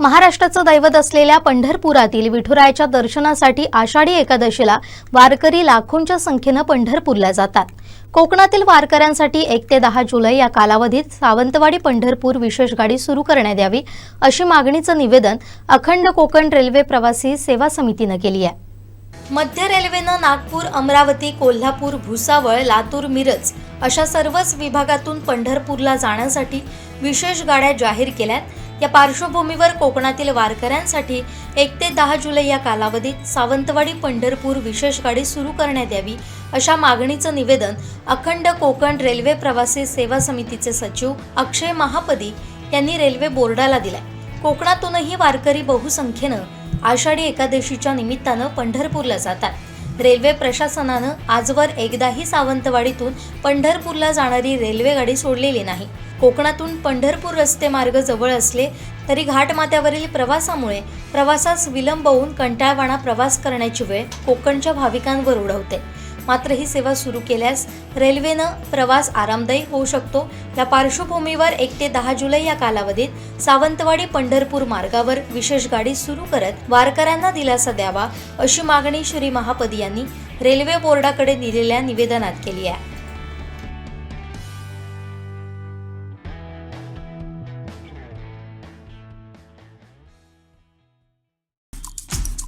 महाराष्ट्राचं दैवत असलेल्या पंढरपुरातील विठुरायाच्या दर्शनासाठी आषाढी एकादशीला वारकरी लाखोंच्या संख्येनं पंढरपूरला जातात. कोकणातील वारकऱ्यांसाठी एक ते दहा जुलै या कालावधीत सावंतवाडी पंढरपूर विशेष गाडी सुरू करण्यात यावी अशी मागणीचं निवेदन अखंड कोकण रेल्वे प्रवासी सेवा समितीनं केली आहे. मध्य रेल्वेनं नागपूर अमरावती कोल्हापूर भुसावळ लातूर मिरज अशा सर्वच विभागातून पंढरपूरला जाण्यासाठी विशेष गाड्या जाहीर केल्यात. या पार्श्वभूमीवर कोकणातील वारकऱ्यांसाठी एक ते दहा जुलै या कालावधीत सावंतवाडी पंढरपूर विशेष गाडी सुरू करण्यात यावी अशा मागणीचं निवेदन अखंड कोकण रेल्वे प्रवासी सेवा समितीचे सचिव अक्षय महापदी यांनी रेल्वे बोर्डाला दिलाय. कोकणातूनही वारकरी बहुसंख्येनं आषाढी एकादशीच्या निमित्तानं पंढरपूरला जातात. रेल्वे प्रशासनानं आजवर एकदाही सावंतवाडीतून पंढरपूरला जाणारी रेल्वेगाडी सोडलेली नाही. कोकणातून पंढरपूर रस्ते मार्ग जवळ असले तरी घाटमाथ्यावरील प्रवासामुळे प्रवासास विलंब होऊन कंटाळवाणा प्रवास करण्याची वेळ कोकणच्या भाविकांवर उडवते. मात्र ही सेवा सुरू केल्यास रेल्वेनं प्रवास आरामदायी होऊ शकतो. या पार्श्वभूमीवर एक ते दहा जुलै या कालावधीत सावंतवाडी पंढरपूर मार्गावर विशेष गाडी सुरू करत वारकऱ्यांना दिलासा द्यावा अशी मागणी श्री महापदी यांनी रेल्वे बोर्डाकडे दिलेल्या निवेदनात केली आहे.